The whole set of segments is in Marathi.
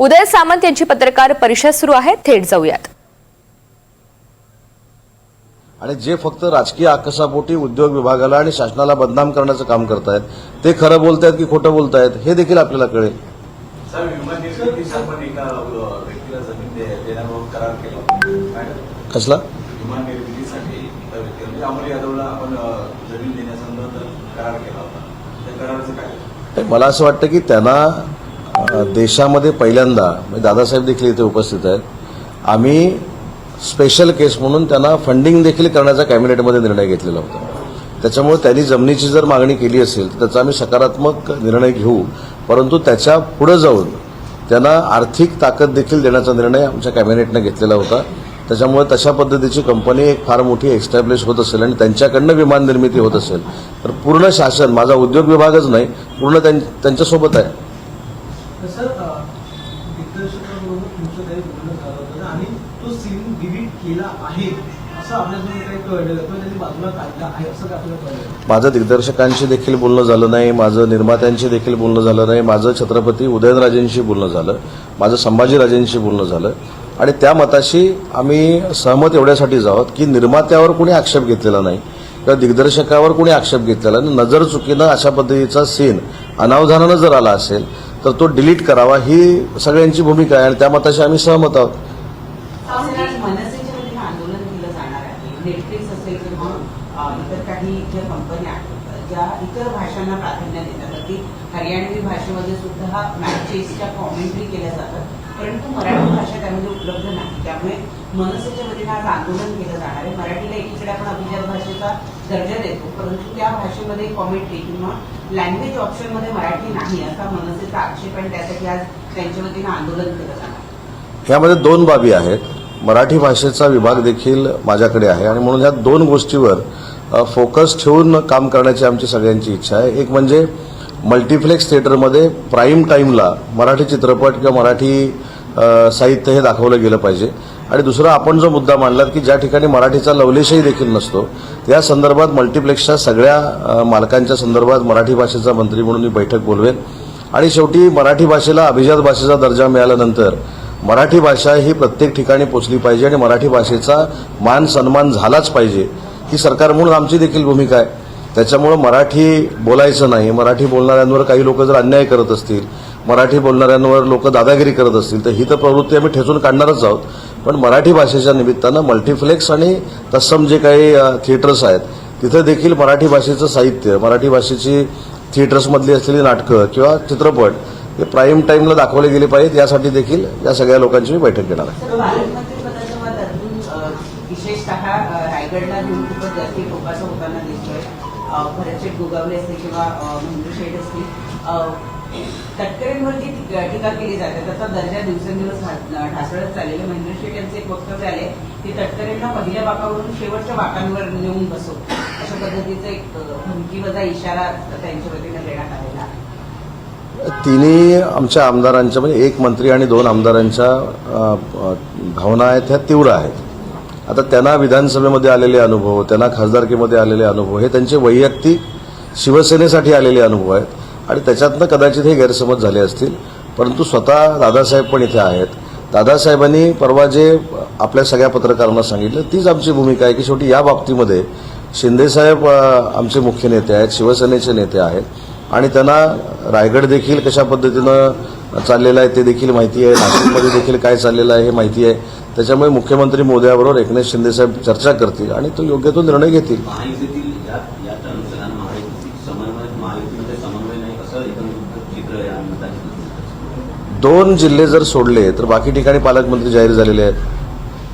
उदय सामंत यांची पत्रकार परिषद सुरू आहे. थेट जाऊयात. आणि जे फक्त राजकीय आकसापोटी उद्योग विभागाला आणि शासनाला बदनाम करण्याचं काम करतायत ते खरं बोलतायत की खोटं बोलतायत हे देखील आपल्याला कळेल? कसला? म्हणजे अमोल यादवला आपण अ, जमीन देण्यासंदर्भात करार केला होता. त्या कराराचं काय? नाही, मला असं वाटतं की त्यांना देशामध्ये पहिल्यांदा म्हणजे दादासाहेब देखील इथे उपस्थित आहेत. आम्ही स्पेशल केस म्हणून त्यांना फंडिंग देखील करण्याचा कॅबिनेटमध्ये निर्णय घेतलेला होता. त्याच्यामुळे त्यांनी जमिनीची जर मागणी केली असेल तर त्याचा आम्ही सकारात्मक निर्णय घेऊ. परंतु त्याच्या पुढे जाऊन त्यांना आर्थिक ताकद देखील देण्याचा निर्णय आमच्या कॅबिनेटनं घेतलेला होता. त्याच्यामुळे तशा पद्धतीची कंपनी एक फार मोठी एक्स्टॅब्लिश होत असेल आणि त्यांच्याकडनं विमान निर्मिती होत असेल. तर पूर्ण शासन माझा उद्योग विभागच नाही पूर्ण त्यां- त्यांच्यासोबत आहे. तसं दिग्दर्शकाबरोबर तुमचं काही बोलणं झालं होतं आणि तो सीन डिलीट केला आहे असं आपल्याला काही कळलं किंवा त्यांनी बाजूला काढला आहे असं काय आपल्याला कळलं? माझं दिग्दर्शकांशी देखील बोलणं झालं नाही माझं निर्मात्यांशी देखील बोलणं झालं नाही माझं छत्रपती उदयनराजेंशी बोलणं झालं माझं संभाजीराजेंशी बोलणं झालं. आणि त्या मताशी आम्ही सहमत एवढ्यासाठी जावत की निर्मात्यावर कोणी आक्षेप घेतलेला नाही किंवा दिग्दर्शकावर कोणी आक्षेप घेतलेला नाही. नजर चुकीनं अशा पद्धतीचा सीन अनावधानानं जर आला असेल तर तो डिलीट करावा ही सगळ्यांची भूमिका आहे आणि त्या मताशी आम्ही सहमत आहोत. भाषेमध्ये सुद्धा कॉमेंट्री केल्या जातात. परंतु मराठी भाषा त्यामध्ये उपलब्ध नाही. त्यामुळे मनसेच्या वतीनं आज आंदोलन केलं जाणार आहे. मराठीला एकीकडे आपण अभिजात भाषेचा दर्जा देतो परंतु त्या भाषेमध्ये कॉमेंट्री किंवा लँग्वेज ऑप्शनमध्ये मराठी नाही असा मनसेचा आक्षेप आणि त्यासाठी आज त्यांच्या वतीनं आंदोलन केलं जाणार यामध्ये दोन बाबी आहेत. मराठी भाषेचा विभाग देखील माझ्याकडे आहे आणि म्हणून ह्या दोन गोष्टीवर फोकस ठेवून काम करण्याची आमची सगळ्यांची इच्छा आहे. एक म्हणजे मल्टिप्लेक्स थिएटरमध्ये प्राईम टाईमला मराठी चित्रपट किंवा मराठी साहित्य हे दाखवलं गेलं पाहिजे. आणि दुसरा आपण जो मुद्दा मांडलात की ज्या ठिकाणी मराठीचा लवलेशही देखील नसतो त्या संदर्भात मल्टिप्लेक्सच्या सगळ्या मालकांच्या संदर्भात मराठी भाषेचा मंत्री म्हणून मी बैठक बोलवेन. आणि शेवटी मराठी भाषेला अभिजात भाषेचा दर्जा मिळाल्यानंतर मराठी भाषा ही प्रत्येक ठिकाणी पोचली पाहिजे आणि मराठी भाषेचा मान सन्मान झालाच पाहिजे. ही सरकार म्हणून आमची देखील भूमिका आहे. त्याच्यामुळं मराठी बोलायचं नाही. मराठी बोलणाऱ्यांवर काही लोक जर अन्याय करत असतील मराठी बोलणाऱ्यांवर लोक दादागिरी करत असतील तर ही तर प्रवृत्ती आम्ही ठेचून काढणारच आहोत. पण मराठी भाषेच्या निमित्तानं मल्टिफ्लेक्स आणि तत्सम जे काही थिएटर्स आहेत तिथं देखील मराठी भाषेचं साहित्य मराठी भाषेची थिएटर्समधली असलेली नाटकं किंवा चित्रपट हे प्राईम टाईमला दाखवले गेले पाहिजेत यासाठी देखील या सगळ्या लोकांची मी बैठक घेणार आहे. विशेषतः रायगडला घेऊन खूपच जास्ती होताना दिसतोय भरतशेठ गोगावले असतील किंवा असतील तटकरेंवर जी टीका केली जाते त्याचा दर्जा दिवसेंदिवस ढासळत चाललेले महेंद्र शेठ यांचे एक वक्तव्य आले की तटकरेंना पहिल्या बाकावरून शेवटच्या बाकांवर नेऊन बसो अशा पद्धतीचा एक अ, धमकीवजा इशारा त्यांच्या वतीने देण्यात आलेला तिन्ही आमच्या आमदारांच्या म्हणजे एक मंत्री आणि दोन आमदारांच्या भावना आहेत ह्या तीव्र आहेत. आता त्यांना विधानसभेमध्ये आलेले अनुभव त्यांना खासदारकीमध्ये आलेले अनुभव हे त्यांचे वैयक्तिक शिवसेनेसाठी आलेले अनुभव आहेत. आणि त्याच्यातनं कदाचित हे गैरसमज झाले असतील. परंतु स्वतः दादासाहेब पण इथे आहेत. दादासाहेबांनी परवा जे आपल्या सगळ्या पत्रकारांना सांगितलं तीच आमची भूमिका आहे की शेवटी या बाबतीमध्ये शिंदेसाहेब आमचे मुख्य नेते आहेत शिवसेनेचे नेते आहेत. आणि त्यांना रायगड देखील कशा पद्धतीनं चाललेलं आहे ते देखील माहिती आहे. नाशिकमध्ये देखील काय चाललेलं आहे हे माहिती आहे. त्याच्यामुळे मुख्यमंत्री मोदयाबरोबर एकनाथ शिंदेसाहेब चर्चा करतील आणि तो योग्य तो निर्णय घेतील महायुतीतील या याच अनुषंगाने महायुतीची समन्वय महायुतीमध्ये समन्वय नाही असं एकंदरीत चित्र या निमित्ताने दोन जिल्हे जर सोडले तर बाकी ठिकाणी पालकमंत्री जाहीर झालेले आहेत.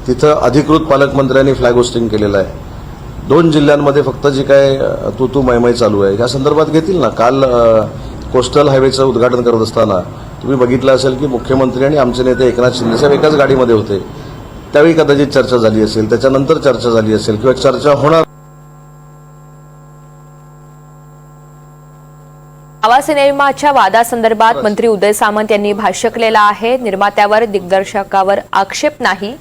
तिथं अधिकृत पालकमंत्र्यांनी फ्लॅग होस्टिंग केलेलं आहे. दोन जिल्ह्यांमध्ये फक्त जी काय तू तू मैमय चालू आहे या संदर्भात घेतील ना? काल कोस्टल हायवेचं उद्घाटन करत असताना तुम्ही बघितलं असेल की मुख्यमंत्री आणि आमचे नेते एकनाथ शिंदेसाहेब एकाच गाडीमध्ये होते. त्यावेळी कदाचित चर्चा झाली असेल त्याच्यानंतर चर्चा झाली असेल किंवा चर्चा होणार आवाज सिनेमाच्या वादासंदर्भात मंत्री उदय सामंत यांनी भाष्य केलेलं आहे. निर्मात्यावर दिग्दर्शकावर आक्षेप नाही.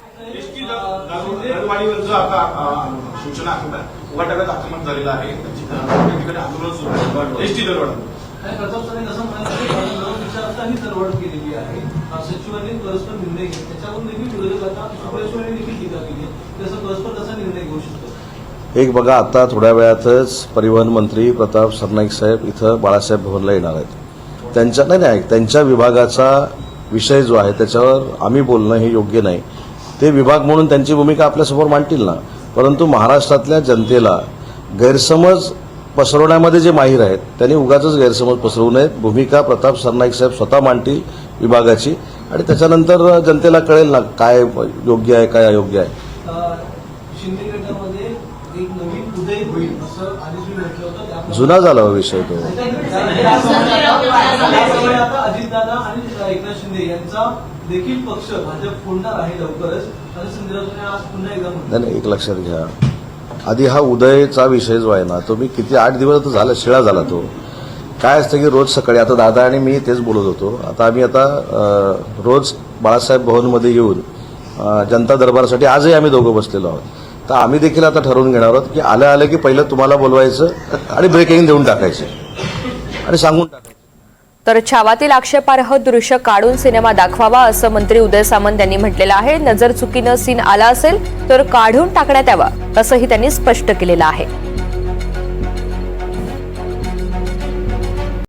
ही निर्णय घेऊ शकतो. एक बघा आता थोड्या वेळातच परिवहन मंत्री प्रताप सरनाईक साहेब इथं बाळासाहेब भवनला येणार आहेत. त्यांच्या नाही नाही त्यांच्या विभागाचा विषय जो आहे त्याच्यावर आम्ही बोलणं हे योग्य नाही. ते विभाग म्हणून त्यांची भूमिका आपल्यासमोर मांडतील ना. परंतु महाराष्ट्रातल्या जनतेला गैरसमज पसरवण्यामध्ये जे माहीर आहेत त्यांनी उगाच गैरसमज पसरवू नयेत. भूमिका प्रताप सरनाईक साहेब स्वतः मांडतील विभागाची. आणि त्याच्यानंतर जनतेला कळेल ना काय योग्य आहे काय अयोग्य आहे अं, शिंदे गटामध्ये एक नवीन उदय होईल असं आधीच मी म्हटलं होतं त्या- जुना झाला हो विषय तो. अजितदादा आणि एकनाथ शिंदे यांचा देखील पक्ष भाजप फोडणार आहे लवकरच आज पुन्हा एकदा नाही एक लक्षात घ्या. आधी हा उदयचा विषय जो आहे ना तो मी किती आठ दिवस तर झाला शिळा झाला तो. काय असतं की रोज सकाळी आता दादा आणि मी तेच बोलत होतो. आता आम्ही आता रोज बाळासाहेब भवनमध्ये येऊन जनता दरबारासाठी आजही आम्ही दोघं बसलेलो आहोत. तर आम्ही देखील आता ठरवून घेणार आहोत की आलं आलं की पहिलं तुम्हाला बोलवायचं आणि ब्रेकिंग देऊन टाकायचं. आणि सांगून टाकायचं. तर छावातील आक्षेपार्ह दृश्य काढून सिनेमा दाखवावा असं मंत्री उदय सामंत यांनी म्हटलेलं आहे. नजर चुकीनं सीन आला असेल तर काढून टाकण्यात यावा असंही त्यांनी स्पष्ट केलेलं आहे.